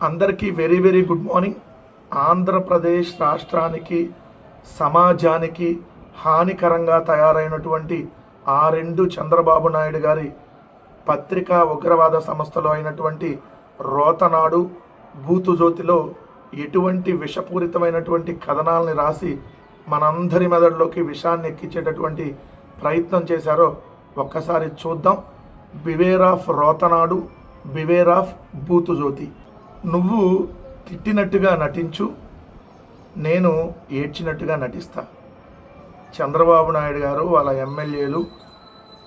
అందరికీ very very good morning. Andhra Pradesh రాష్ట్రానికి సమాజానికి హానికరంగా తయారైనటువంటి ఆ రెండు చంద్రబాబు నాయుడు గారి పత్రికా ఉగ్రవాద సంస్థలో అయినటువంటి రోతనాడు బూతుజ్యోతిలో ఎటువంటి విషపూరితమైనటువంటి కథనాలని రాసి మనందరి మెదడులోకి విషాన్ని ఎక్కించేటటువంటి ప్రయత్నం చేశారో ఒక్కసారి చూద్దాం. బివేర్ ఆఫ్ రోతనాడు బివేర్ ఆఫ్ బూతుజ్యోతి నువ్వు తిట్టినట్టుగా నటించు నేను ఏడ్చినట్టుగా నటిస్తా. చంద్రబాబు నాయుడు గారు వాళ్ళ ఎమ్మెల్యేలు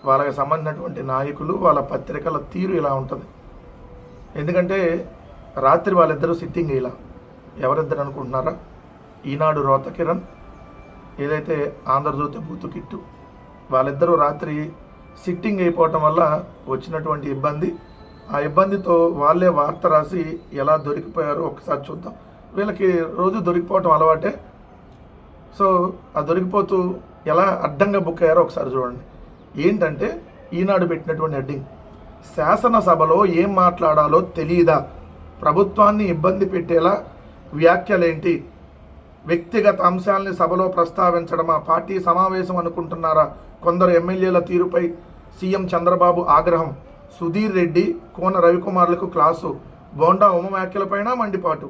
వాళ్ళకి సంబంధించినటువంటి నాయకులు వాళ్ళ పత్రికల తీరు ఇలా ఉంటుంది. ఎందుకంటే రాత్రి వాళ్ళిద్దరూ సిట్టింగ్ ఇలా. ఎవరిద్దరు అనుకుంటున్నారా? ఈనాడు రోత కిరణ్ ఏదైతే ఆంధ్రజ్యోతి బూతు కిట్టు వాళ్ళిద్దరూ రాత్రి సిట్టింగ్ అయిపోవటం వల్ల వచ్చినటువంటి ఇబ్బంది ఆ ఇబ్బందితో వాళ్ళే వార్త రాసి ఎలా దొరికిపోయారో ఒకసారి చూద్దాం. వీళ్ళకి రోజు దొరికిపోవటం అలవాటే. సో ఆ దొరికిపోతూ ఎలా అడ్డంగా బుక్ అయ్యారో ఒకసారి చూడండి. ఏంటంటే ఈనాడు పెట్టినటువంటి హెడ్డింగ్. శాసనసభలో ఏం మాట్లాడాలో తెలియదా ప్రభుత్వాన్ని ఇబ్బంది పెట్టేలా వ్యాఖ్యలేంటి? వ్యక్తిగత అంశాలని సభలో ప్రస్తావించడమా? పార్టీ సమావేశం అనుకుంటున్నారా? కొందరు ఎమ్మెల్యేల తీరుపై సీఎం చంద్రబాబు ఆగ్రహం. సుధీర్ రెడ్డి కోన రవికుమార్లకు క్లాసు. బోండా ఉమ వ్యాఖ్యలపైన మండిపాటు.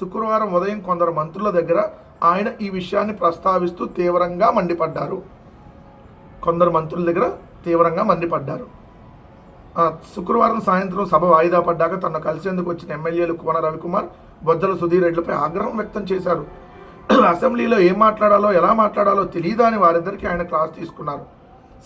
శుక్రవారం ఉదయం కొందరు మంత్రుల దగ్గర ఆయన ఈ విషయాన్ని ప్రస్తావిస్తూ తీవ్రంగా మండిపడ్డారు. కొందరు మంత్రుల దగ్గర తీవ్రంగా మండిపడ్డారు. శుక్రవారం సాయంత్రం సభ వాయిదా పడ్డాక తనను కలిసేందుకు వచ్చిన ఎమ్మెల్యేలు కోన రవికుమార్ బొజ్జల సుధీర్ రెడ్డిపై ఆగ్రహం వ్యక్తం చేశారు. అసెంబ్లీలో ఏం మాట్లాడాలో ఎలా మాట్లాడాలో తెలియదా అని వారిద్దరికీ ఆయన క్లాస్ తీసుకున్నారు.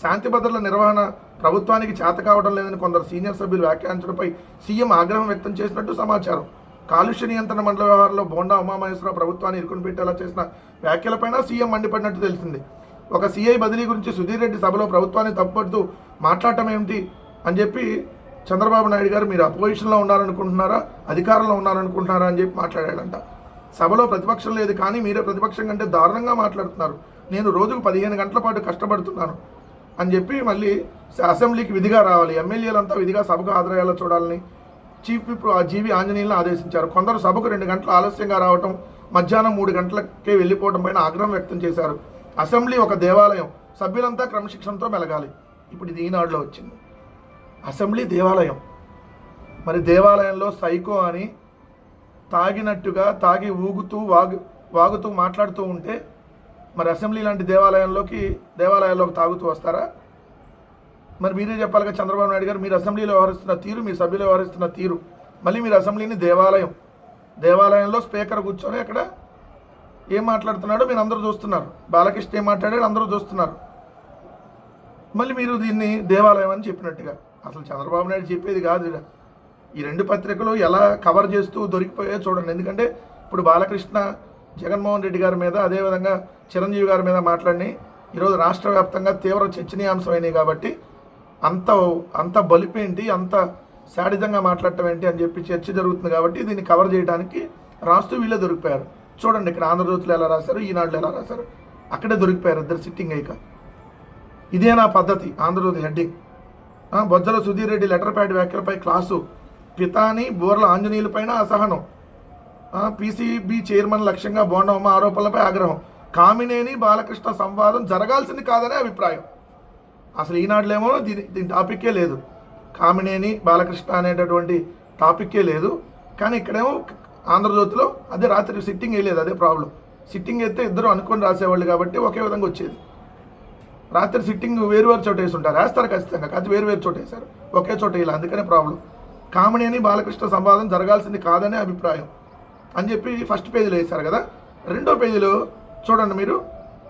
శాంతి భద్రతల నిర్వహణ ప్రభుత్వానికి చేత కావడం లేదని కొందరు సీనియర్ సభ్యులు వ్యాఖ్యానించడంపై సీఎం ఆగ్రహం వ్యక్తం చేసినట్టు సమాచారం. కాలుష్య నియంత్రణ మండల వ్యవహారంలో బోండా ఉమామహేశ్వరరావు ప్రభుత్వాన్ని ఇరుకుని పెట్టేలా చేసిన వ్యాఖ్యలపైన సీఎం మండిపడినట్టు తెలిసింది. ఒక సీఐ బదిలీ గురించి సుధీర్ రెడ్డి సభలో ప్రభుత్వాన్ని తప్పుపడుతూ మాట్లాడటం ఏమిటి అని చెప్పి చంద్రబాబు నాయుడు గారు మీరు అపోజిషన్లో ఉన్నారనుకుంటున్నారా అధికారంలో ఉన్నారనుకుంటున్నారా అని చెప్పి మాట్లాడాడంట. సభలో ప్రతిపక్షం లేదు కానీ మీరే ప్రతిపక్షం కంటే దారుణంగా మాట్లాడుతున్నారు. నేను రోజుకు పదిహేను గంటల పాటు కష్టపడుతున్నాను. అని చెప్పి మళ్ళీ అసెంబ్లీకి విధిగా రావాలి. ఎమ్మెల్యేలంతా విధిగా సభకు హాజరయ్యేలా చూడాలని చీఫ్ విప్ ఆ జీవి ఆంజనేయులను ఆదేశించారు. కొందరు సభకు రెండు గంటలు ఆలస్యంగా రావటం మధ్యాహ్నం మూడు గంటలకే వెళ్ళిపోవడం పైన ఆగ్రహం వ్యక్తం చేశారు. అసెంబ్లీ ఒక దేవాలయం సభ్యులంతా క్రమశిక్షణతో మెలగాలి. ఇప్పుడు ఇది ఈనాడులో వచ్చింది. అసెంబ్లీ దేవాలయం. మరి దేవాలయంలో సైకో అని తాగినట్టుగా తాగి ఊగుతూ వాగు వాగుతూ మాట్లాడుతూ ఉంటే మరి అసెంబ్లీ లాంటి దేవాలయంలోకి దేవాలయాల్లోకి తాగుతూ వస్తారా? మరి మీరే చెప్పాలిగా చంద్రబాబు నాయుడు గారు మీరు అసెంబ్లీలో వ్యవహరిస్తున్న తీరు మీ సభ్యులు వ్యవహరిస్తున్న తీరు. మళ్ళీ మీరు అసెంబ్లీని దేవాలయం దేవాలయంలో స్పీకర్ కూర్చొని అక్కడ ఏం మాట్లాడుతున్నాడో మీరు అందరూ చూస్తున్నారు. బాలకృష్ణ ఏం మాట్లాడాడు అందరూ చూస్తున్నారు. మళ్ళీ మీరు దీన్ని దేవాలయం అని చెప్పినట్టుగా. అసలు చంద్రబాబు నాయుడు చెప్పేది కాదు ఈ రెండు పత్రికలు ఎలా కవర్ చేస్తూ దొరికిపోయాయో చూడండి. ఎందుకంటే ఇప్పుడు బాలకృష్ణ జగన్మోహన్ రెడ్డి గారి మీద అదేవిధంగా చిరంజీవి గారి మీద మాట్లాడి ఈరోజు రాష్ట్ర వ్యాప్తంగా తీవ్ర చర్చనీయాంశమైనవి కాబట్టి అంత అంత బలిపేంటి అంత శాడితంగా మాట్లాడటం ఏంటి అని చెప్పి చర్చ జరుగుతుంది కాబట్టి దీన్ని కవర్ చేయడానికి రాస్తూ వీళ్ళే దొరికిపోయారు. చూడండి ఇక్కడ ఆంధ్రజ్యోతిలో ఎలా రాశారు ఈనాడులో ఎలా రాశారు. అక్కడే దొరికిపోయారు ఇద్దరు సిట్టింగ్ అయ్యాక. ఇదే నా పద్ధతి Andhra Jyothi heading. Bojjala Sudheer Reddy letter pad వ్యాఖ్యలపై క్లాసు. పితాని బోర్ల ఆంజనేయులపైన అసహనం. పీసీబీ చైర్మన్ లక్ష్యంగా బోండమ్మ ఆరోపణలపై ఆగ్రహం. కామినేని బాలకృష్ణ సంవాదం జరగాల్సింది కాదనే అభిప్రాయం. అసలు ఈనాడులేమో దీని దీని టాపిక్కే లేదు. కామినేని బాలకృష్ణ అనేటటువంటి టాపిక్కే లేదు. కానీ ఇక్కడేమో ఆంధ్రజ్యోతిలో అదే రాత్రి సిట్టింగ్ వేయలేదు అదే ప్రాబ్లం సిట్టింగ్ అయితే ఇద్దరు అనుకొని రాసేవాళ్ళు కాబట్టి ఒకే విధంగా వచ్చేది. రాత్రి సిట్టింగ్ వేరు వేరు చోట వేసుంటారు. వేస్తారు ఖచ్చితంగా కాదు వేరు వేరు చోట వేశారు. ఒకే చోట ఇలా అందుకనే ప్రాబ్లం కామినేని బాలకృష్ణ సంవాదం జరగాల్సింది కాదనే అభిప్రాయం. అని చెప్పి ఫస్ట్ పేజీలో వేశారు కదా? రెండో పేజీలో చూడండి మీరు.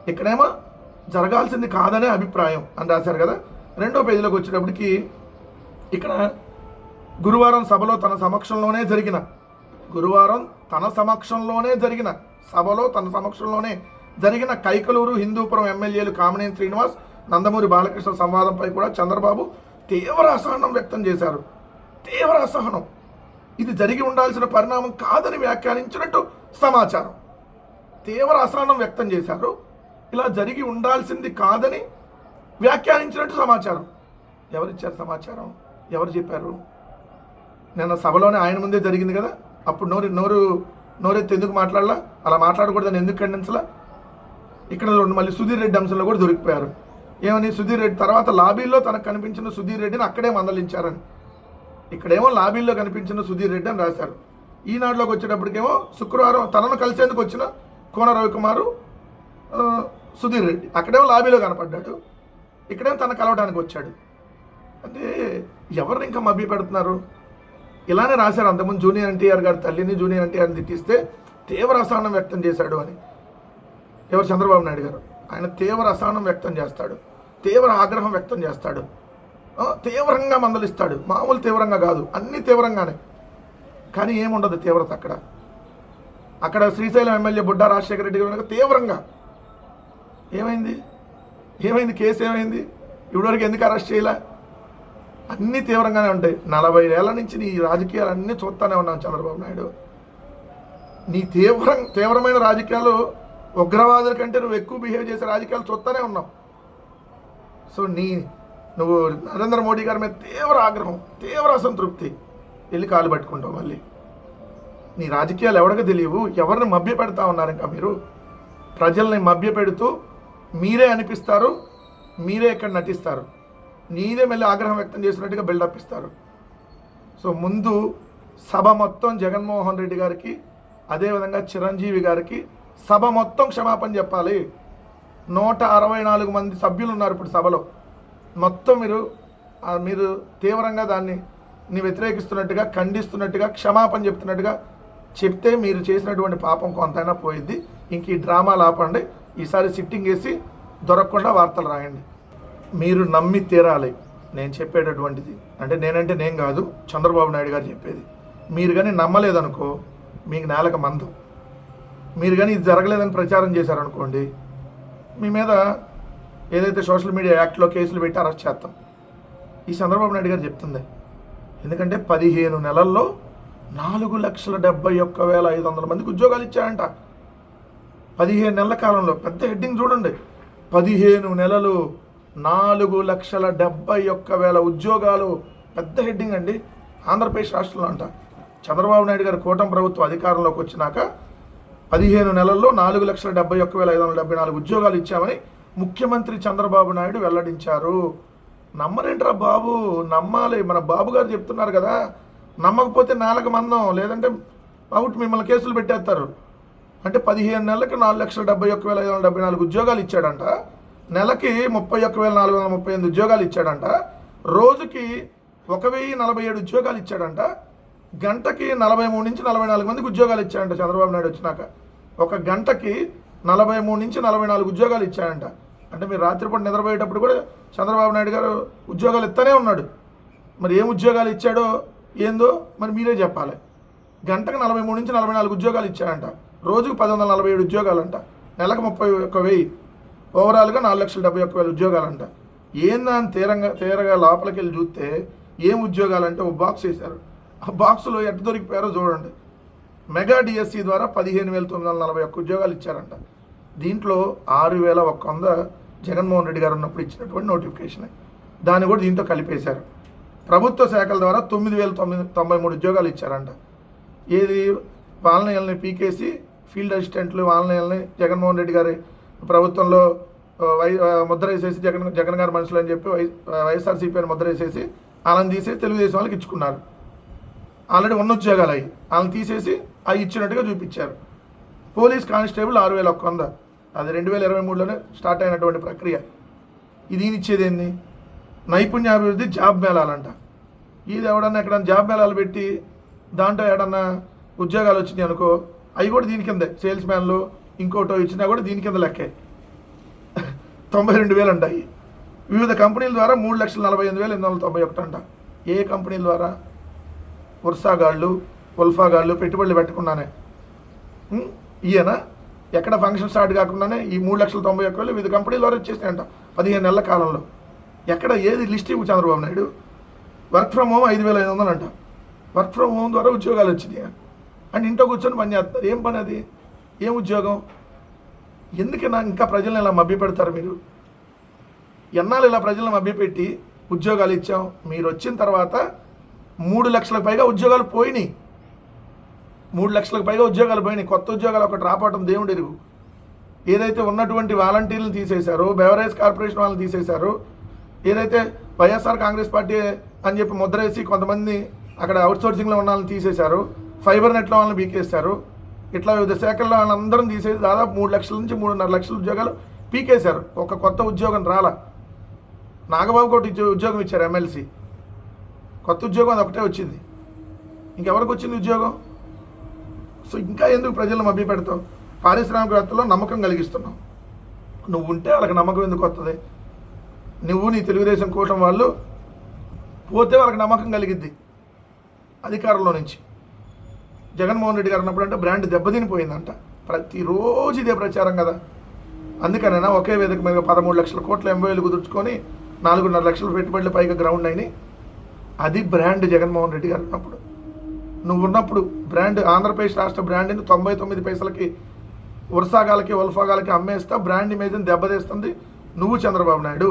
ఇక్కడేమో జరగాల్సింది కాదనే అభిప్రాయం అని రాశారు కదా? రెండో పేజీలోకి వచ్చేటప్పటికి ఇక్కడ గురువారం సభలో తన సమక్షంలోనే జరిగిన గురువారం తన సమక్షంలోనే జరిగిన సభలో తన సమక్షంలోనే జరిగిన కైకలూరు హిందూపురం ఎమ్మెల్యేలు కామినేని శ్రీనివాస్ నందమూరి బాలకృష్ణ సంవాదంపై కూడా చంద్రబాబు తీవ్ర అసహనం వ్యక్తం చేశారు. తీవ్ర అసహనం. ఇది జరిగి ఉండాల్సిన పరిణామం కాదని వ్యాఖ్యానించినట్టు సమాచారం. తీవ్ర అసహనం వ్యక్తం చేశారు. ఇలా జరిగి ఉండాల్సింది కాదని వ్యాఖ్యానించినట్టు సమాచారం. ఎవరిచ్చారు సమాచారం? ఎవరు చెప్పారు? నిన్న సభలోనే ఆయన ముందే జరిగింది కదా? అప్పుడు నోరు నోరు నోరెత్తి ఎందుకు మాట్లాడలా? అలా మాట్లాడకూడదని ఎందుకు ఖండించలా? ఇక్కడ రెండు మళ్ళీ సుధీర్ రెడ్డి అంశంలో కూడా దొరికిపోయారు. ఏమని? సుధీర్ రెడ్డి తర్వాత లాబీలో తనకు కనిపించిన సుధీర్ రెడ్డిని అక్కడే మందలించారని. ఇక్కడేమో లాబీల్లో కనిపించిన సుధీర్ రెడ్డి అని రాశారు. ఈనాడులోకి వచ్చేటప్పటికేమో శుక్రవారం తనను కలిసేందుకు వచ్చిన కోన రవికుమారు సుధీర్ రెడ్డి. అక్కడేమో లాబీలో కనపడ్డాడు. ఇక్కడేమో తన కలవడానికి వచ్చాడు. అంటే ఎవరిని ఇంకా మభ్య పెడుతున్నారు? ఇలానే రాశారు అంతకుముందు జూనియర్ ఎన్టీఆర్ గారి తల్లిని జూనియర్ ఎన్టీఆర్ని తిట్టిస్తే తీవ్ర అసహనం వ్యక్తం చేశాడు అని. ఎవరు చంద్రబాబు నాయుడు గారు? ఆయన తీవ్ర అసహనం వ్యక్తం చేస్తాడు. తీవ్ర ఆగ్రహం వ్యక్తం చేస్తాడు. తీవ్రంగా మందలిస్తాడు. మామూలు తీవ్రంగా కాదు. అన్నీ తీవ్రంగానే. కానీ ఏముండదు తీవ్రత అక్కడ. అక్కడ శ్రీశైలం ఎమ్మెల్యే బుడ్డా రాజశేఖర రెడ్డి గారు తీవ్రంగా. ఏమైంది? ఏమైంది? కేసు ఏమైంది? ఇప్పటివరకు ఎందుకు అరెస్ట్ చేయలే? అన్నీ తీవ్రంగానే ఉంటాయి. నలభై ఏళ్ళ నుంచి నీ రాజకీయాలు అన్నీ చూస్తానే ఉన్నాను చంద్రబాబు నాయుడు. నీ తీవ్ర తీవ్రమైన రాజకీయాలు ఉగ్రవాదుల కంటే నువ్వు ఎక్కువ బిహేవ్ చేసే రాజకీయాలు చూస్తూనే ఉన్నావు. సో నీ నువ్వు నరేంద్ర మోడీ గారి మీద తీవ్ర ఆగ్రహం తీవ్ర అసంతృప్తి. వెళ్ళి కాలు పట్టుకుంటావు మళ్ళీ. నీ రాజకీయాలు ఎవరికి తెలియవు? ఎవరిని మభ్య పెడతా ఉన్నారు ఇంకా మీరు? ప్రజల్ని మభ్య పెడుతూ మీరే అనిపిస్తారు మీరే ఇక్కడ నటిస్తారు. నీదే మళ్ళీ ఆగ్రహం వ్యక్తం చేసినట్టుగా బిల్డప్ ఇస్తారు. సో ముందు సభ మొత్తం జగన్మోహన్ రెడ్డి గారికి అదేవిధంగా చిరంజీవి గారికి సభ మొత్తం క్షమాపణ చెప్పాలి. నూట అరవై నాలుగు మంది సభ్యులు ఉన్నారు ఇప్పుడు సభలో. మొత్తం మీరు మీరు తీవ్రంగా దాన్ని ని వ్యతిరేకిస్తున్నట్టుగా ఖండిస్తున్నట్టుగా క్షమాపణ చెప్తున్నట్టుగా చెప్తే మీరు చేసినటువంటి పాపం కొంతైనా పోయిద్ది. ఇంక ఈ డ్రామాలు ఆపండి ఈసారి సిట్టింగ్ వేసి దొరకకుండా వార్తలు రాయండి. మీరు నమ్మి తీరాలి. నేను చెప్పేటటువంటిది. అంటే నేనంటే నేను కాదు చంద్రబాబు నాయుడు గారు చెప్పేది. మీరు కానీ నమ్మలేదనుకో మీకు నేలకు మందు. మీరు కానీ ఇది జరగలేదని ప్రచారం చేశారనుకోండి మీ మీద ఏదైతే సోషల్ మీడియా యాక్ట్లో కేసులు పెట్టి అరెస్ట్ చేస్తాం. ఈ చంద్రబాబు నాయుడు గారు చెప్తుంది ఎందుకంటే పదిహేను నెలల్లో నాలుగు లక్షల డెబ్బై ఒక్క వేల ఐదు వందల మందికి ఉద్యోగాలు ఇచ్చారంట. పదిహేను నెలల కాలంలో పెద్ద హెడ్డింగ్ చూడండి. పదిహేను నెలలు నాలుగు లక్షల డెబ్బై ఒక్క వేల ఉద్యోగాలు పెద్ద హెడ్డింగ్ అండి ఆంధ్రప్రదేశ్ రాష్ట్రంలో అంట. చంద్రబాబు నాయుడు గారి కూటమి ప్రభుత్వం అధికారంలోకి వచ్చినాక పదిహేను నెలల్లో నాలుగు లక్షల డెబ్బై ఒక్క వేల ఐదు వందల డెబ్బై నాలుగు ఉద్యోగాలు ఇచ్చామని ముఖ్యమంత్రి చంద్రబాబు నాయుడు వెల్లడించారు. నమ్మరేంట్రా బాబు? నమ్మాలి. మన బాబు గారు చెప్తున్నారు కదా నమ్మకపోతే నాలుగు మందం లేదంటే అవుట్ మిమ్మల్ని కేసులు పెట్టేస్తారు. అంటే పదిహేను నెలలకు నాలుగు లక్షల డెబ్బై ఒక్క వేల ఐదు వందల డెబ్బై నాలుగు ఉద్యోగాలు ఇచ్చాడంట. నెలకి ముప్పై ఒక్క వేల నాలుగు వందల ముప్పై ఎనిమిది ఉద్యోగాలు ఇచ్చాడంట. రోజుకి ఒక వెయ్యి నలభై ఏడు ఉద్యోగాలు ఇచ్చాడంట. గంటకి నలభై మూడు నుంచి నలభై నాలుగు మందికి ఉద్యోగాలు ఇచ్చాడంట చంద్రబాబు నాయుడు వచ్చినాక. ఒక గంటకి నలభై మూడు నుంచి నలభై నాలుగు ఉద్యోగాలు ఇచ్చాడంట. అంటే మీరు రాత్రిపూట నిద్రపోయేటప్పుడు కూడా చంద్రబాబు నాయుడు గారు ఉద్యోగాలు ఇస్తూనే ఉన్నాడు. మరి ఏం ఉద్యోగాలు ఇచ్చాడో ఏందో మరి మీరే చెప్పాలి. గంటకు నలభై మూడు నుంచి నలభై నాలుగు ఉద్యోగాలు ఇచ్చాడంట. రోజుకు పది వందల నలభై ఏడు ఉద్యోగాలంట. నెలకు ముప్పై ఒక్క వెయ్యి. ఓవరాల్గా నాలుగు లక్షల డెబ్బై ఒక్క వేల ఉద్యోగాలంట. ఏందని తీరంగా తీరగా లోపలికి వెళ్ళి చూస్తే ఏం ఉద్యోగాలంటే ఒక బాక్స్ వేశారు. ఆ బాక్స్లో ఎట్ట దొరికిపోయారో చూడండి. మెగా డిఎస్సి ద్వారా పదిహేను వేల తొమ్మిది వందల నలభై ఒక్క ఉద్యోగాలు ఇచ్చారంట. దీంట్లో ఆరు వేల ఒక్క వంద జగన్మోహన్ రెడ్డి గారు ఉన్నప్పుడు ఇచ్చినటువంటి నోటిఫికేషన్. దాన్ని కూడా దీంతో కలిపేశారు. ప్రభుత్వ శాఖల ద్వారా తొమ్మిది వేల తొమ్మిది తొంభై మూడు ఉద్యోగాలు ఇచ్చారంట. ఏది? వాళ్ళని పీకేసి ఫీల్డ్ అసిస్టెంట్లు వాళ్ళని జగన్మోహన్ రెడ్డి గారి ప్రభుత్వంలో వై ముద్ర వేసేసి జగన్ జగన్ గారి మనుషులు అని చెప్పి వై వైఎస్ఆర్సీపీ అని ముద్ర వేసేసి వాళ్ళని తీసేసి తెలుగుదేశం వాళ్ళకి ఇచ్చుకున్నారు. ఆల్రెడీ ఉన్న ఉద్యోగాలు అవి వాళ్ళని తీసేసి అవి ఇచ్చినట్టుగా చూపించారు. పోలీస్ కానిస్టేబుల్ ఆరు వేల ఒక్క వంద. అది రెండు వేల ఇరవై మూడులోనే స్టార్ట్ అయినటువంటి ప్రక్రియ. ఇది ఇచ్చేది ఏంది? నైపుణ్యాభివృద్ధి జాబ్ మేళాలంట. ఇది ఎవడన్నా ఎక్కడన్నా జాబ్ మేళాలు పెట్టి దాంట్లో ఏడన్నా ఉద్యోగాలు వచ్చినాయి అనుకో అవి కూడా దీని కిందే. సేల్స్ మ్యాన్లు ఇంకోటో ఇచ్చినా కూడా దీని కింద లెక్కే. తొంభై రెండు వేలు అంటాయి వివిధ కంపెనీల ద్వారా మూడు లక్షల నలభై ఎనిమిది వేల ఎనిమిది వందల తొంభై ఒకటి అంట. ఏ కంపెనీల ద్వారా? ఉర్సాగాళ్ళు ఉల్ఫాగాళ్ళు పెట్టుబడులు పెట్టుకున్నానే. ఈయన ఎక్కడ ఫంక్షన్ స్టార్ట్ కాకుండానే ఈ మూడు లక్షల తొంభై ఒక్క వేలు వివిధ కంపెనీలు ద్వారా వచ్చేసినాయంట పదిహేను నెలల కాలంలో. ఎక్కడ ఏది లిస్ట్ ఇవ్వు Chandrababu Naidu? Work from home ఐదు వేల ఐదు వందలు అంట. వర్క్ ఫ్రమ్ హోమ్ ద్వారా ఉద్యోగాలు వచ్చినాయి? అండ్ ఇంట్లో కూర్చొని పని చేస్తున్నారు. ఏం పని అది? ఏం ఉద్యోగం? ఎందుకన్నా ఇంకా ప్రజలను ఇలా మభ్య పెడతారు మీరు? ఎన్నాళ్ళు ఇలా ప్రజలను మభ్యపెట్టి ఉద్యోగాలు ఇచ్చాం? మీరు వచ్చిన తర్వాత మూడు లక్షలకు పైగా ఉద్యోగాలు పోయినాయి. మూడు లక్షలకు పైగా ఉద్యోగాలు పోయినాయి. కొత్త ఉద్యోగాలు ఒకటి రాపటం దేవుడు ఎరుగు. ఏదైతే ఉన్నటువంటి వాలంటీర్లు తీసేశారో బెవరేజ్ కార్పొరేషన్ వాళ్ళని తీసేశారో ఏదైతే వైఎస్ఆర్ కాంగ్రెస్ పార్టీ అని చెప్పి ముద్రేసి కొంతమంది అక్కడ అవుట్సోర్సింగ్లో ఉన్న వాళ్ళని తీసేశారు ఫైబర్ నెట్లో వాళ్ళని పీకేశారు ఇట్లా వివిధ శాఖల్లో వాళ్ళందరం తీసేసి దాదాపు మూడు లక్షల నుంచి మూడున్నర లక్షల ఉద్యోగాలు పీకేశారు. ఒక కొత్త ఉద్యోగం రాలా. నాగబాబు ఒకటి ఉద్యోగం ఇచ్చారు ఎమ్మెల్సీ. కొత్త ఉద్యోగం అది ఒకటే వచ్చింది. ఇంకెవరికి వచ్చింది ఉద్యోగం? సో ఇంకా ఎందుకు ప్రజలను మభ్య పెడతావు? పారిశ్రామికవేత్తలో నమ్మకం కలిగిస్తున్నావు. నువ్వు ఉంటే వాళ్ళకి నమ్మకం ఎందుకు వస్తుంది నువ్వు నీ తెలుగుదేశం కూటమి వాళ్ళు పోతే వాళ్ళకి నమ్మకం కలిగిద్ది అధికారంలో నుంచి. జగన్మోహన్ రెడ్డి గారు అన్నప్పుడు అంటే బ్రాండ్ దెబ్బతినిపోయిందంట. ప్రతిరోజు ఇదే ప్రచారం కదా. అందుకనైనా ఒకే వేదిక మీద పదమూడు లక్షల కోట్ల ఎంబైలు కుదుర్చుకొని నాలుగున్నర లక్షల పెట్టుబడులు పైగా గ్రౌండ్ అయినాయి. అది బ్రాండ్ జగన్మోహన్ రెడ్డి గారు అన్నప్పుడు నువ్వు ఉన్నప్పుడు బ్రాండ్ ఆంధ్రప్రదేశ్ రాష్ట్ర బ్రాండ్ని తొంభై తొమ్మిది పైసలకి ఉరసాగాలకి ఉల్ఫాగాలకి అమ్మేస్తా బ్రాండ్ ఇమేజ్ని దెబ్బతీస్తుంది నువ్వు చంద్రబాబు నాయుడు.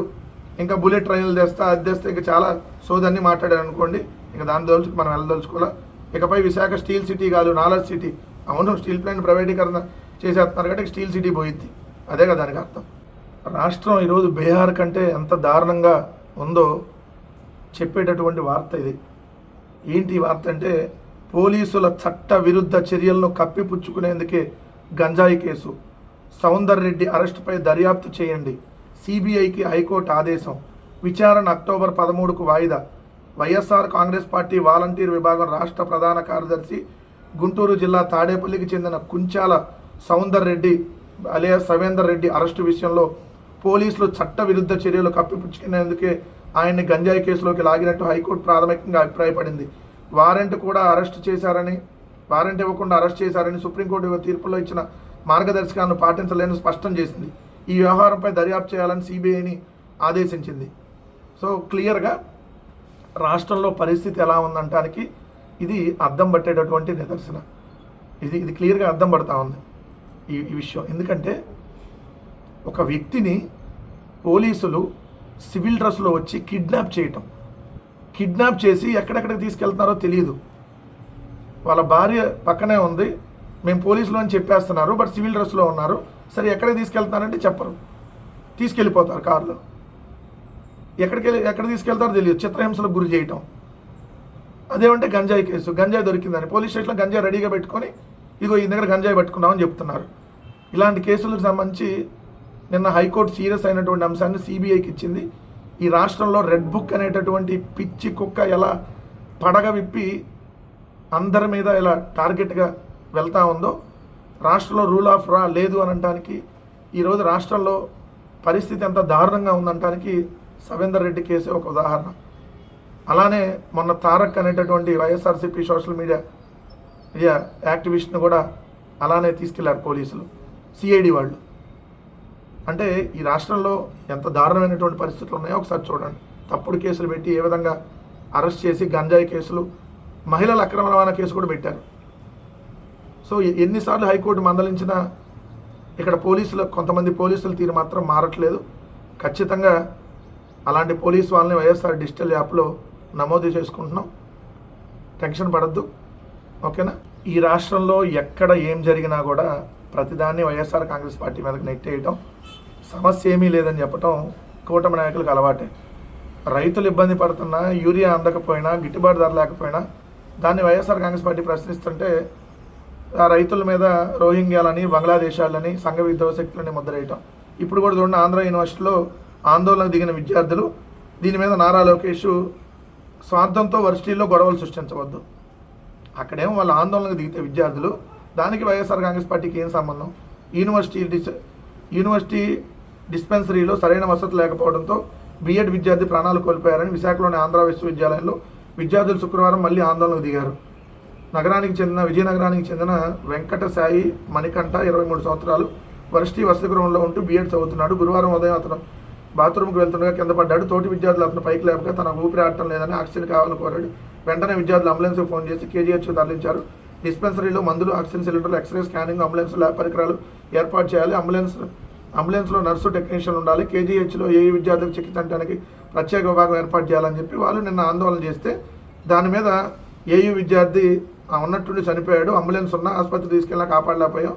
ఇంకా బుల్లెట్ ట్రైన్లు తెస్తా అది తెస్తే ఇంకా చాలా సోదన్ని మాట్లాడారు అనుకోండి ఇంకా దాని తలుచు మనం వెళ్ళదలుచుకోలే ఇకపై విశాఖ స్టీల్ సిటీ కాదు నాలెడ్జ్ సిటీ. అవును స్టీల్ ప్లాంట్ ప్రైవేటీకరణ చేసేస్తున్నారు కాబట్టి స్టీల్ సిటీ పోయిద్ది. అదే కదా దానికి అర్థం. రాష్ట్రం ఈరోజు బీహార్ కంటే ఎంత దారుణంగా ఉందో చెప్పేటటువంటి వార్త ఇది. ఏంటి వార్త అంటే పోలీసుల చట్ట విరుద్ధ చర్యలను కప్పిపుచ్చుకునేందుకే గంజాయి కేసు. సౌందర్ రెడ్డి అరెస్టుపై దర్యాప్తు చేయండి. సిబిఐకి హైకోర్టు ఆదేశం. విచారణ అక్టోబర్ పదమూడుకు వాయిదా. వైఎస్ఆర్ కాంగ్రెస్ పార్టీ వాలంటీర్ విభాగం రాష్ట్ర ప్రధాన కార్యదర్శి గుంటూరు జిల్లా తాడేపల్లికి చెందిన కుంచాల సౌందర్ రెడ్డి అలియా సవేందర్ రెడ్డి అరెస్టు విషయంలో పోలీసులు చట్ట విరుద్ధ చర్యలు కప్పిపుచ్చుకునేందుకే ఆయన్ని గంజాయి కేసులోకి లాగినట్టు హైకోర్టు ప్రాథమికంగా అభిప్రాయపడింది. వారెంట్ కూడా అరెస్ట్ చేశారని వారెంట్ ఇవ్వకుండా అరెస్ట్ చేశారని సుప్రీంకోర్టు తీర్పులో ఇచ్చిన మార్గదర్శకాలను పాటించలేని స్పష్టం చేసింది. ఈ వ్యవహారంపై దర్యాప్తు చేయాలని సిబిఐని ఆదేశించింది. సో క్లియర్గా రాష్ట్రంలో పరిస్థితి ఎలా ఉందంటానికి ఇది అర్థం పట్టేటటువంటి నిదర్శన. ఇది ఇది క్లియర్గా అర్థం పడతా ఉంది ఈ ఈ విషయం. ఎందుకంటే ఒక వ్యక్తిని పోలీసులు సివిల్ డ్రెస్లో వచ్చి కిడ్నాప్ చేయటం కిడ్నాప్ చేసి ఎక్కడెక్కడికి తీసుకెళ్తున్నారో తెలియదు వాళ్ళ భార్య పక్కనే ఉంది. మేము పోలీసులు అని చెప్పేస్తున్నారు బట్ సివిల్ డ్రెస్లో ఉన్నారు. సరే ఎక్కడికి తీసుకెళ్తున్నారంటే చెప్పరు. తీసుకెళ్ళిపోతారు కారులో. ఎక్కడికి వెళ్ళి ఎక్కడ తీసుకెళ్తారో తెలియదు. చిత్రహింసలకు గురి చేయటం. అదేమంటే గంజాయి కేసు. గంజాయి దొరికిందని. పోలీస్ స్టేషన్లో గంజాయి రెడీగా పెట్టుకొని ఇదిగో ఈ దగ్గర గంజాయి పట్టుకున్నామని చెప్తున్నారు. ఇలాంటి కేసులకు సంబంధించి నిన్న హైకోర్టు సీరియస్ అయినటువంటి అంశాన్ని సిబిఐకి ఇచ్చింది. ఈ రాష్ట్రంలో రెడ్ బుక్ అనేటటువంటి పిచ్చి కుక్క ఎలా పడగ విప్పి అందరి మీద ఇలా టార్గెట్గా వెళ్తా ఉందో రాష్ట్రంలో రూల్ ఆఫ్ రా లేదు అని అనటానికి ఈరోజు రాష్ట్రంలో పరిస్థితి ఎంత దారుణంగా ఉందంటానికి సవేందర్ రెడ్డి కేసే ఒక ఉదాహరణ. అలానే మొన్న తారక్ అనేటటువంటి వైఎస్ఆర్సీపీ సోషల్ మీడియా మీడియా యాక్టివిస్ట్ని కూడా అలానే తీసుకెళ్ళారు పోలీసులు సిఐడి వాళ్ళు. అంటే ఈ రాష్ట్రంలో ఎంత దారుణమైనటువంటి పరిస్థితులు ఉన్నాయో ఒకసారి చూడండి. తప్పుడు కేసులు పెట్టి ఏ విధంగా అరెస్ట్ చేసి గంజాయి కేసులు మహిళల అక్రమ రవాణా కేసు కూడా పెట్టారు. సో ఎన్నిసార్లు హైకోర్టు మందలించినా ఇక్కడ పోలీసులు కొంతమంది పోలీసుల తీరు మాత్రం మారట్లేదు. ఖచ్చితంగా అలాంటి పోలీసు వాళ్ళని వైఎస్ఆర్ డిజిటల్ యాప్లో నమోదు చేసుకుంటున్నాం. టెన్షన్ పడద్దు. ఓకేనా? ఈ రాష్ట్రంలో ఎక్కడ ఏం జరిగినా కూడా ప్రతిదాన్ని వైఎస్ఆర్ కాంగ్రెస్ పార్టీ మీదకి నెట్టేయటం సమస్య ఏమీ లేదని చెప్పటం కూటమి నాయకులకు అలవాటే. రైతులు ఇబ్బంది పడుతున్నా యూరియా అందకపోయినా గిట్టుబాటు ధర లేకపోయినా దాన్ని వైఎస్ఆర్ కాంగ్రెస్ పార్టీ ప్రశ్నిస్తుంటే ఆ రైతుల మీద రోహింగ్యాలని బంగ్లాదేశాలని సంఘ విద్రోహ శక్తులని ముద్రేయటం ఇప్పుడు కూడా చూడండి ఆంధ్ర యూనివర్సిటీలో ఆందోళనకు దిగిన విద్యార్థులు దీని మీద నారా లోకేష్ స్వార్థంతో వర్సిటీల్లో గొడవలు సృష్టించవద్దు. అక్కడేమో వాళ్ళ ఆందోళనకు దిగితే విద్యార్థులు దానికి వైఎస్ఆర్ కాంగ్రెస్ పార్టీకి ఏం సంబంధం? యూనివర్సిటీ యూనివర్సిటీ డిస్పెన్సరీలో సరైన వసతి లేకపోవడంతో బీఎడ్ విద్యార్థి ప్రాణాలు కోల్పోయారని విశాఖలోని ఆంధ్ర విశ్వవిద్యాలయంలో విద్యార్థులు శుక్రవారం మళ్ళీ ఆందోళనకు దిగారు. నగరానికి చెందిన విజయనగరానికి చెందిన వెంకట సాయి మణికంఠ ఇరవై మూడు సంవత్సరాలు వర్సిటీ వసతి గృహంలో ఉంటూ బీఎడ్ చదువుతున్నాడు. గురువారం ఉదయం అతను బాత్రూమ్కి వెళ్తుండగా కింద పడ్డాడు. తోటి విద్యార్థులు అతను పైకి లేపగా తన ఊపిరి ఆడటం లేదని ఆక్సిజన్ కావాలని కోరాడు. వెంటనే విద్యార్థులు అంబులెన్స్కి ఫోన్ చేసి కేజీహెచ్ తరలించారు. డిస్పెన్సరీలో మందులు ఆక్సిజన్ సిలిండర్లు ఎక్స్రే స్కానింగ్ అంబులెన్స్ ల్యాబ్ పరికరాలు ఏర్పాటు చేయాలి. అంబులెన్స్ అంబులెన్స్లో నర్సు టెక్నీషియన్ ఉండాలి. కేజీహెచ్లో ఏ విద్యార్థులకు చికిత్స అంటానికి ప్రత్యేక విభాగం ఏర్పాటు చేయాలని చెప్పి వాళ్ళు నిన్న ఆందోళన చేస్తే దాని మీద ఏయూ విద్యార్థి ఉన్నట్టుండి చనిపోయాడు అంబులెన్స్ ఉన్న ఆసుపత్రి తీసుకెళ్ళినా కాపాడలేకపోయాం.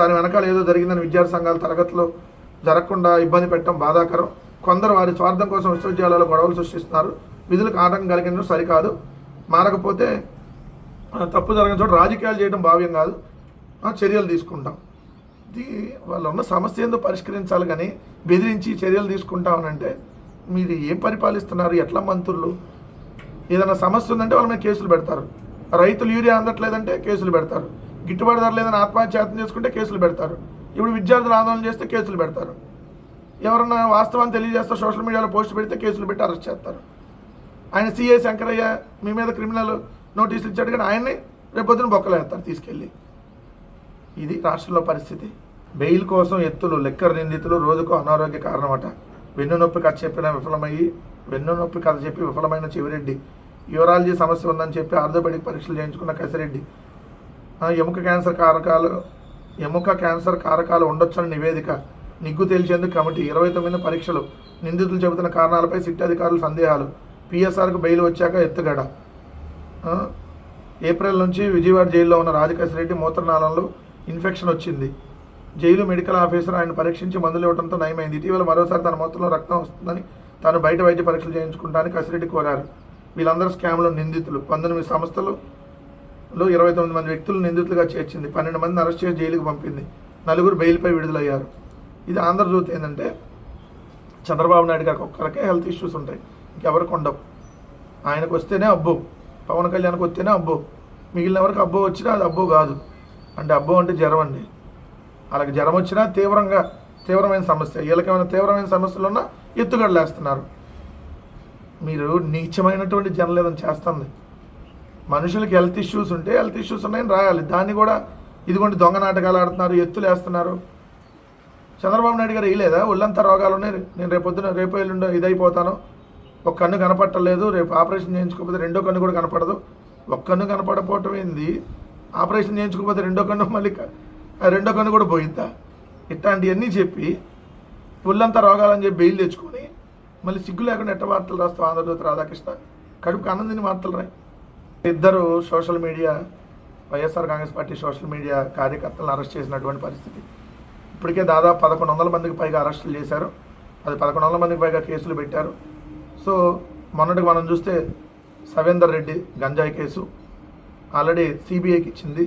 దాని వెనకాల ఏదో జరిగిందని విద్యార్థి సంఘాల తరగతిలో జరగకుండా ఇబ్బంది పెట్టడం బాధాకరం. కొందరు వారి స్వార్థం కోసం విశ్వవిద్యాలయాల్లో గొడవలు సృష్టిస్తున్నారు. విధులకు ఆటంకం కలిగించడం సరికాదు. మారకపోతే తప్పు జరిగిన చోట రాజకీయాలు చేయడం భావ్యం కాదు. చర్యలు తీసుకుంటాం. వ్యక్తి వాళ్ళు ఉన్న సమస్య ఏందో పరిష్కరించాలి కానీ బెదిరించి చర్యలు తీసుకుంటామనంటే మీరు ఏం పరిపాలిస్తున్నారు? ఎట్లా మంత్రులు? ఏదైనా సమస్య ఉందంటే వాళ్ళ మీద కేసులు పెడతారు. రైతులు యూరియా అందట్లేదంటే కేసులు పెడతారు. గిట్టుబాటు ధర లేదని ఆత్మహత్యాతం చేసుకుంటే కేసులు పెడతారు. ఇప్పుడు విద్యార్థులు ఆందోళన చేస్తే కేసులు పెడతారు. ఎవరన్నా వాస్తవాన్ని తెలియజేస్తే సోషల్ మీడియాలో పోస్ట్ పెడితే కేసులు పెట్టి అరెస్ట్ చేస్తారు. ఆయన సిఏ శంకరయ్య మీ మీద క్రిమినల్ నోటీసులు ఇచ్చాడు కానీ ఆయన్ని రేపొద్దున బొక్కలు వేస్తారు తీసుకెళ్ళి. ఇది రాష్ట్రంలో పరిస్థితి. బెయిల్ కోసం ఎత్తులు లెక్కర్ నిందితులు రోజుకు అనారోగ్య కారణమట. వెన్ను నొప్పి కథ చెప్పిన విఫలమయ్యి వెన్ను నొప్పి కథ చెప్పి విఫలమైన చెవిరెడ్డి. యూరాలజీ సమస్య ఉందని చెప్పి ఆర్థోపెడిక్ పరీక్షలు చేయించుకున్న కసిరెడ్డి. ఎముక క్యాన్సర్ కారకాలు ఎముక క్యాన్సర్ కారకాలు ఉండొచ్చని నివేదిక. నిగ్గు తేల్చేందుకు కమిటీ ఇరవై తొమ్మిది పరీక్షలు. నిందితులు చెబుతున్న కారణాలపై సిట్ అధికారులు సందేహాలు. పిఎస్ఆర్కు బెయిల్ వచ్చాక ఎత్తుగడ. ఏప్రిల్ నుంచి విజయవాడ జైల్లో ఉన్న రాజకేశ్వరరెడ్డి మూత్రనాళంలో ఇన్ఫెక్షన్ వచ్చింది. జైలు మెడికల్ ఆఫీసర్ ఆయన పరీక్షించి మందులు ఇవ్వడంతో నయమైంది. ఇటీవల మరోసారి తన మొత్తంలో రక్తం వస్తుందని తాను బయట వైద్య పరీక్షలు చేయించుకుంటానికి అసిరెడ్డి కోరారు. వీళ్ళందరూ స్కామ్లో నిందితులు. పంతొమ్మిది సంస్థలు లో ఇరవై తొమ్మిది మంది వ్యక్తులు నిందితులుగా చేర్చింది. పన్నెండు మందిని అరెస్ట్ చేసి జైలుకు పంపింది. నలుగురు బెయిల్పై విడుదలయ్యారు. ఇది ఆంధ్రజ్యోతి ఏంటంటే చంద్రబాబు నాయుడు గారికి ఒక్కరికే హెల్త్ ఇష్యూస్ ఉంటాయి. ఇంకెవరికి ఉండవు. ఆయనకు వస్తేనే అబ్బో. పవన్ కళ్యాణ్కి వస్తేనే అబ్బో. మిగిలిన ఎవరికి అబ్బో వచ్చినా అది అబ్బో కాదు. అంటే అబ్బో అంటే జ్వరం అండి. వాళ్ళకి జ్వరం వచ్చినా తీవ్రంగా తీవ్రమైన సమస్య వీళ్ళకి ఏమైనా తీవ్రమైన సమస్యలు ఉన్నా ఎత్తుగడలేస్తున్నారు మీరు నీచమైనటువంటి జర్నలిజం చేస్తుంది. మనుషులకి హెల్త్ ఇష్యూస్ ఉంటే హెల్త్ ఇష్యూస్ ఉన్నాయని రాయాలి. దాన్ని కూడా ఇదిగోండి దొంగ నాటకాలు ఆడుతున్నారు ఎత్తులు వేస్తున్నారు. చంద్రబాబు నాయుడు గారు వేయలేదా? ఒళ్ళంతా రోగాలు ఉన్నాయి. నేను రేపు పొద్దున రేపు ఎల్లుండో ఇదైపోతాను. ఒక కన్ను కనపట్టలేదు. రేపు ఆపరేషన్ చేయించుకోకపోతే రెండో కన్ను కూడా కనపడదు. ఒక కన్ను కనపడపోవటం ఏంది? ఆపరేషన్ చేయించుకోకపోతే రెండో కన్ను మళ్ళీ రెండో కన్ను కూడా పోయిద్దా? ఇట్లాంటివన్నీ చెప్పి ఒళ్ళంతా రోగాలని చెప్పి బెయిల్ తెచ్చుకొని మళ్ళీ సిగ్గు లేకుండా ఎట్ట వార్తలు రాస్తాం ఆంధ్రజ్యోతి రాధాకృష్ణ? కడుపుకి ఆనందిని వార్తలు రాయి. ఇద్దరు social media YSR Congress Party social media కార్యకర్తలను అరెస్ట్ చేసినటువంటి పరిస్థితి. ఇప్పటికే దాదాపు పదకొండు వందల మందికి పైగా అరెస్టులు చేశారు. అది పదకొండు వందల మందికి పైగా కేసులు పెట్టారు. సో మొన్నటికి మనం చూస్తే సవేందర్ రెడ్డి గంజాయి కేసు. ఆల్రెడీ సిబిఐకి ఇచ్చింది.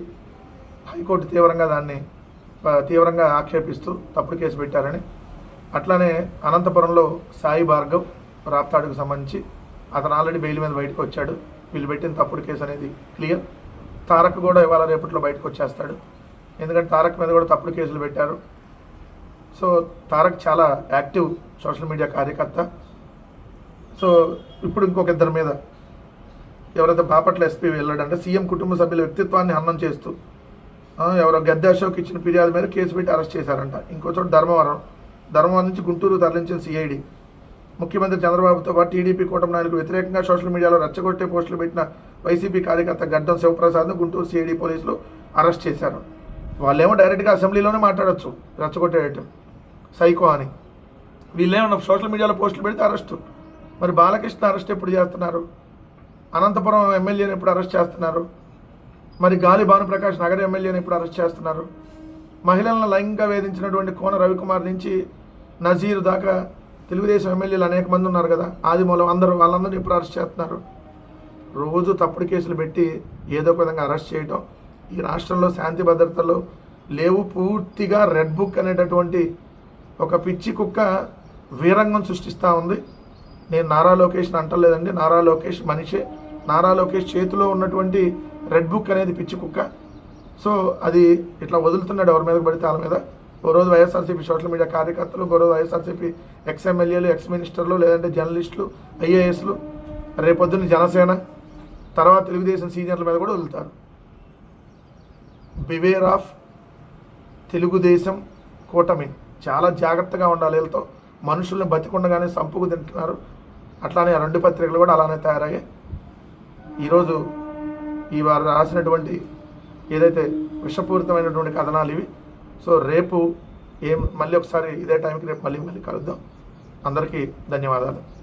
హైకోర్టు తీవ్రంగా దాన్ని తీవ్రంగా ఆక్షేపిస్తూ తప్పుడు కేసు పెట్టారని. అట్లానే అనంతపురంలో సాయి భార్గవ్ రాప్తాడుకు సంబంధించి అతను ఆల్రెడీ బెయిల్ మీద బయటకు వచ్చాడు. వీళ్ళు పెట్టిన తప్పుడు కేసు అనేది క్లియర్. తారక్ కూడా ఇవాళ రేపట్లో బయటకు వచ్చేస్తాడు. ఎందుకంటే తారక్ మీద కూడా తప్పుడు కేసులు పెట్టారు. సో తారక్ చాలా యాక్టివ్ సోషల్ మీడియా కార్యకర్త. సో ఇప్పుడు ఇంకొక ఇద్దరి మీద ఎవరైతే బాపట్ల ఎస్పీ వెళ్ళాడంటే సీఎం కుటుంబ సభ్యుల వ్యక్తిత్వాన్ని హననం చేస్తూ ఎవరో గద్దె అశోక్ ఇచ్చిన ఫిర్యాదు మీద కేసు పెట్టి అరెస్ట్ చేశారంట. ఇంకో చోట ధర్మవరం. ధర్మవరం నుంచి గుంటూరు తరలించిన సిఐడి ముఖ్యమంత్రి చంద్రబాబుతో పాటు టీడీపీ కూటమి నాయకులకు వ్యతిరేకంగా సోషల్ మీడియాలో రెచ్చగొట్టే పోస్టులు పెట్టిన వైసీపీ కార్యకర్త గడ్డం శివప్రసాద్ను గుంటూరు సిఐడి పోలీసులు అరెస్ట్ చేశారు. వాళ్ళేమో డైరెక్ట్గా అసెంబ్లీలోనే మాట్లాడొచ్చు. రెచ్చగొట్టేటట్టు. సైకో అని. వీళ్ళేమన్నా సోషల్ మీడియాలో పోస్టులు పెడితే అరెస్టు. మరి బాలకృష్ణ అరెస్ట్ ఎప్పుడు చేస్తున్నారు? అనంతపురం ఎమ్మెల్యేని ఎప్పుడు అరెస్ట్ చేస్తున్నారు? మరి గాలి భానుప్రకాష్ నగర ఎమ్మెల్యేని ఇప్పుడు అరెస్ట్ చేస్తున్నారు? మహిళలను లైంగికంగా వేధించినటువంటి కోన రవికుమార్ నుంచి నజీర్ దాకా తెలుగుదేశం ఎమ్మెల్యేలు అనేక మంది ఉన్నారు కదా. ఆదిమూలం అందరూ వాళ్ళందరినీ ఇప్పుడు అరెస్ట్ చేస్తున్నారు? రోజు తప్పుడు కేసులు పెట్టి ఏదో ఒక విధంగా అరెస్ట్ చేయటం ఈ రాష్ట్రంలో శాంతి భద్రతలు లేవు పూర్తిగా రెడ్ బుక్ అనేటటువంటి ఒక పిచ్చి కుక్క వీరంగం సృష్టిస్తూ ఉంది. నేను నారా లోకేష్ అంటలేదండి. నారా లోకేష్ మనిషే. నారా లోకేష్ చేతిలో ఉన్నటువంటి రెడ్ బుక్ అనేది పిచ్చి కుక్క. సో అది ఇట్లా వదులుతున్నాడు ఎవరి మీద పడితే వాళ్ళ మీద. ఓ రోజు వైఎస్ఆర్సీపీ సోషల్ మీడియా కార్యకర్తలు ఒక రోజు వైఎస్ఆర్సీపీ ఎక్స్ ఎమ్మెల్యేలు ఎక్స్ మినిస్టర్లు లేదంటే జర్నలిస్టులు ఐఏఎస్లు రేపొద్దున జనసేన తర్వాత తెలుగుదేశం సీనియర్ల మీద కూడా వదులుతారు. బివేర్ ఆఫ్ తెలుగుదేశం కూటమి. చాలా జాగ్రత్తగా ఉండాలి వీళ్ళతో. మనుషుల్ని బతికుండగానే సంపుకు తింటున్నారు. అట్లానే ఆ రెండు పత్రికలు కూడా అలానే తయారయ్యాయి. ఈరోజు ఈ వారు రాసినటువంటి ఏదైతే విషపూరితమైనటువంటి కథనాలు ఇవి సో రేపు ఏం మళ్ళీ ఒకసారి ఇదే టైంకి రేపు మళ్ళీ మళ్ళీ కలుద్దాం. అందరికీ ధన్యవాదాలు.